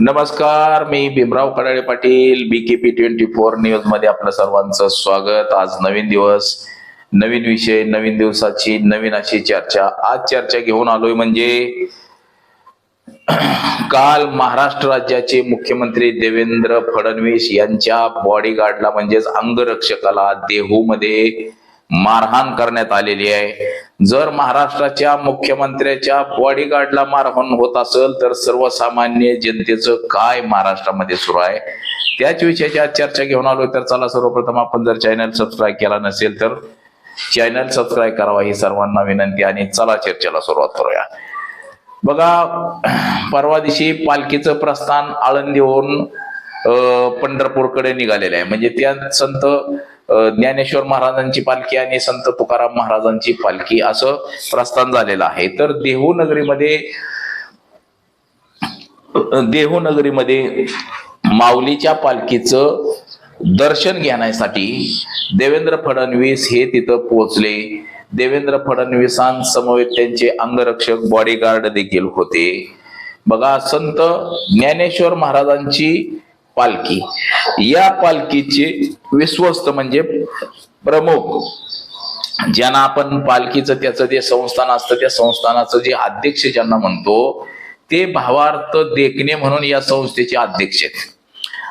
नमस्कार मी Bhimrao Kadale Patil BKP twenty four न्यूजमध्ये आपलं सर्वांचं स्वागत. आज नवीन दिवस नवीन विषय नवीन दिवसाची नवीन अशी चर्चा. आज चर्चा घेऊन आलोय म्हणजे काल महाराष्ट्र राज्याचे मुख्यमंत्री देवेंद्र फडणवीस यांच्या बॉडीगार्डला म्हणजेच अंगरक्षकाला देहूमध्ये मारहाण करण्यात आलेली आहे. जर महाराष्ट्राच्या मुख्यमंत्र्याच्या बॉडीगार्डला मारहाण होत असेल तर सर्वसामान्य जनतेचं काय महाराष्ट्रामध्ये सुरू आहे? त्याच विषयाची आज चर्चा घेऊन आलो तर चला सर्वप्रथम आपण जर चॅनल सबस्क्राईब केला नसेल तर चॅनल सबस्क्राईब करावा ही सर्वांना विनंती आणि चला चर्चेला सुरुवात करूया. बघा परवा दिवशी पालखीचं प्रस्थान आळंदीहून अं, पंढरपूरकडे निघालेलं आहे. म्हणजे त्या संत ज्ञानेश्वर महाराजांची पालखी आणि संत तुकाराम महाराजांची पालखी असं प्रस्थान झालेलं आहे. तर देहूनगरीमध्ये देहूनगरीमध्ये माऊलीच्या पालखीचं दर्शन घेण्यासाठी देवेंद्र फडणवीस हे तिथं पोहोचले. देवेंद्र फडणवीसांसमवेत त्यांचे अंगरक्षक बॉडीगार्ड देखील होते. बघा संत ज्ञानेश्वर महाराजांची पालखी. या पालखीचे विश्वस्त म्हणजे प्रमुख ज्यांना आपण पालखीचं त्याचं जे संस्थान असतं त्या संस्थानाचं जे अध्यक्ष ज्यांना म्हणतो ते भावार्थ देखणे म्हणून या संस्थेचे अध्यक्ष आहेत.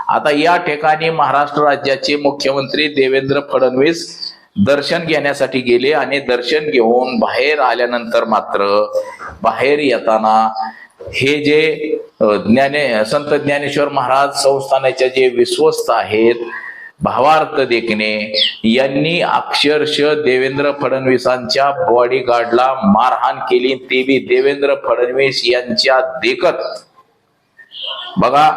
आता या ठिकाणी महाराष्ट्र राज्याचे मुख्यमंत्री देवेंद्र फडणवीस दर्शन घेण्यासाठी गेले आणि दर्शन घेऊन बाहेर आल्यानंतर मात्र बाहेर येताना हे जे ज्ञाने संत ज्ञानेश्वर महाराज संस्थानाचे जे विश्वस्त आहेत भावार्थ देखणे यांनी अक्षरश देवेंद्र फडणवीसांच्या बॉडीगार्डला मारहाण केली ते बी देवेंद्र फडणवीस यांच्या देखत. बघा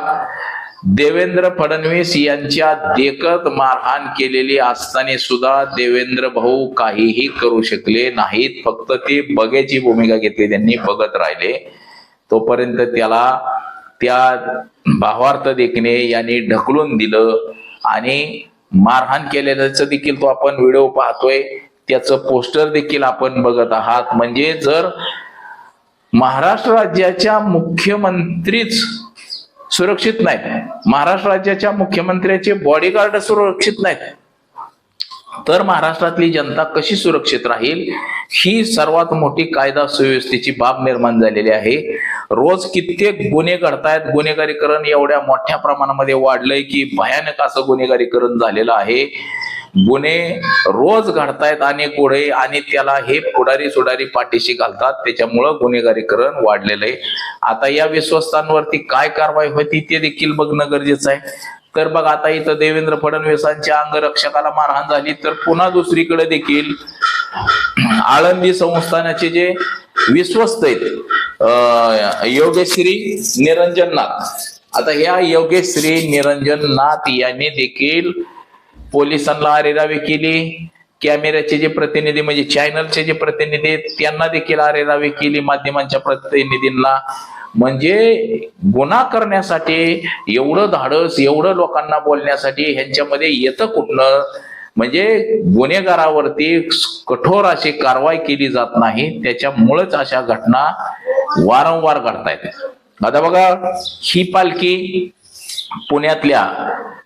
देवेंद्र फडणवीस यांच्या देखत मारहाण केलेली असताना सुद्धा देवेंद्र भाऊ काहीही करू शकले नाहीत फक्त ते बघ्याची भूमिका घेतली त्यांनी बघत राहिले. तोपर्यंत त्याला त्या भावार्थ देखणे यांनी ढकलून दिलं आणि मारहाण केलेल्याचं देखील तो आपण व्हिडिओ पाहतोय. त्याचं पोस्टर देखील आपण बघत आहात. म्हणजे जर महाराष्ट्र राज्याच्या मुख्यमंत्रीच सुरक्षित नाहीत महाराष्ट्र राज्याच्या मुख्यमंत्र्याचे बॉडीगार्ड सुरक्षित नाहीत तर महाराष्ट्रातली जनता कशी सुरक्षित राहील? ही सर्वात मोठी कायदा सुव्यवस्थेची बाब निर्माण झालेली आहे. रोज कित्येक गुन्हे घडतायत. गुन्हेगारीकरण एवढ्या मोठ्या प्रमाणामध्ये वाढलंय की भयानक असं गुन्हेगारीकरण झालेलं आहे. गुन्हे रोज घडतायत आणि पुढे आणि त्याला हे पुढारी सुडारी पाठीशी घालतात. त्याच्यामुळं गुन्हेगारीकरण वाढलेलं आहे. आता या विश्वस्तांवरती काय कारवाई होती ते देखील बघणं गरजेचं आहे. तर बघ आता इथं देवेंद्र फडणवीसांच्या अंगरक्षकाला मारहाण झाली. तर पुन्हा दुसरीकडे देखील आळंदी संस्थानाचे जे विश्वस्त आहेत योगेश्री निरंजन नाथ. आता या योगेश्री निरंजन नाथ यांनी देखील पोलिसांना अरेरावी केली. कॅमेऱ्याचे जे प्रतिनिधी म्हणजे चॅनलचे जे प्रतिनिधी आहेत त्यांना देखील अरेरावी केली माध्यमांच्या प्रतिनिधींना. म्हणजे गुन्हा करण्यासाठी एवढं धाडस एवढं लोकांना बोलण्यासाठी ह्यांच्यामध्ये येतं कुठनं म्हणजे गुन्हेगारावरती कठोर अशी कारवाई केली जात नाही. त्याच्यामुळेच अशा घटना वारंवार घडतायत. आता बघा ही पालखी पुण्यातल्या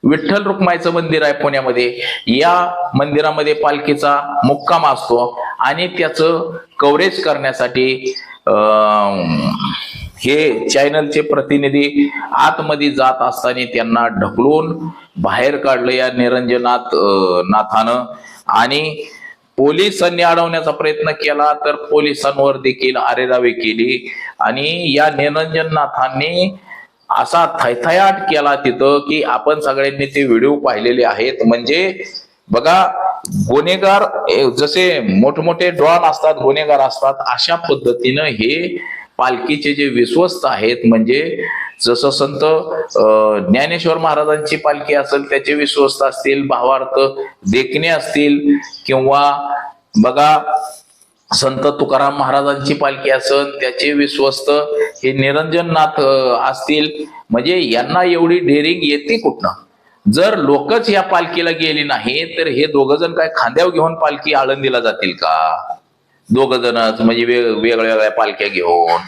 विठ्ठल रुक्माईचं मंदिर आहे पुण्यामध्ये. या मंदिरामध्ये पालखीचा मुक्काम असतो आणि त्याचं कव्हरेज करण्यासाठी अं, हे चॅनलचे प्रतिनिधी आतमध्ये जात असताना त्यांना ढकलून बाहेर काढलं या निरंजनाथ नाथानं. आणि पोलिसांनी अडवण्याचा प्रयत्न केला तर पोलिसांवर देखील आरेरावी केली. आणि या निरंजननाथांनी असा थैथयाट केला तिथं की आपण सगळ्यांनी ते व्हिडिओ पाहिलेले आहेत. म्हणजे बघा गुन्हेगार जसे मोठमोठे डॉन असतात गुन्हेगार असतात अशा पद्धतीनं हे पालखीचे जे विश्वस्त आहेत म्हणजे जसं संत ज्ञानेश्वर महाराजांची पालखी असेल त्याचे विश्वस्त असतील भावार्थ देखणे असतील किंवा बघा संत तुकाराम महाराजांची पालखी असेल त्याचे विश्वस्त हे निरंजननाथ असतील. म्हणजे यांना एवढी डेअरिंग येते कुठनं? जर लोकच या पालखीला गेली नाही तर हे दोघ जण काय खांद्यावर घेऊन पालखी आळंदीला जातील का? दोघ जणच म्हणजे वेग वेगळ्या वेगळ्या पालख्या घेऊन.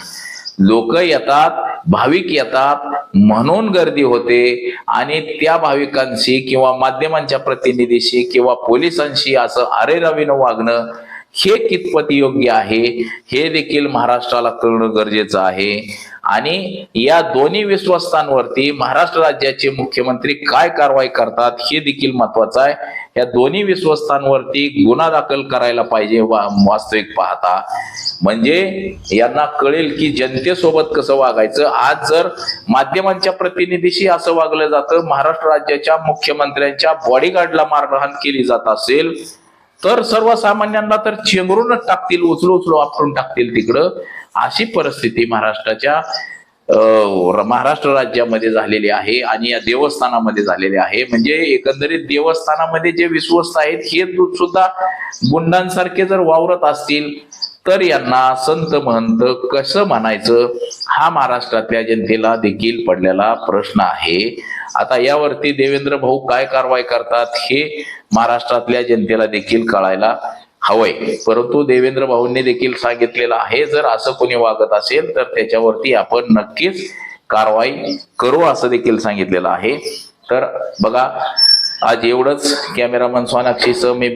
लोक येतात भाविक येतात म्हणून गर्दी होते आणि त्या भाविकांशी किंवा माध्यमांच्या प्रतिनिधीशी किंवा पोलिसांशी असं अरे रवीनं वागणं हे कितपत योग्य आहे हे देखील महाराष्ट्राला कळणं गरजेचं आहे. आणि या दोन्ही विश्वस्तांवरती महाराष्ट्र राज्याचे मुख्यमंत्री काय कारवाई करतात हे देखील महत्वाचं आहे. या दोन्ही विश्वस्तांवरती गुन्हा दाखल करायला पाहिजे वा- वास्तविक पाहता. म्हणजे यांना कळेल की जनतेसोबत कसं वागायचं. आज जर माध्यमांच्या प्रतिनिधीशी असं वागलं जातं महाराष्ट्र राज्याच्या मुख्यमंत्र्यांच्या बॉडीगार्डला मारहाण केली जात असेल तर सर्वसामान्यांना तर चेंगरूनच टाकतील उचलू उचलू आपटून टाकतील तिकडं. अशी परिस्थिती महाराष्ट्राच्या अं, महाराष्ट्र राज्यामध्ये झालेली आहे आणि या देवस्थानामध्ये झालेली आहे. म्हणजे एकंदरीत देवस्थानामध्ये जे विश्वस्त आहेत हे सुद्धा गुंडांसारखे जर वावरत असतील तर यांना संत महंत कसं म्हणायचं? हा महाराष्ट्रातल्या जनतेला देखील पडलेला प्रश्न आहे. आता यावरती देवेंद्र भाऊ काय कारवाई करतात हे महाराष्ट्रातल्या जनतेला देखील कळायला हवंय. परंतु देवेंद्र भाऊंनी देखील सांगितलेलं आहे जर असं कोणी वागत असेल तर त्याच्यावरती आपण नक्कीच कारवाई करू असं देखील सांगितलेलं आहे. तर बघा आज एवढंच. कॅमेरामन सोनाक्षी सह मी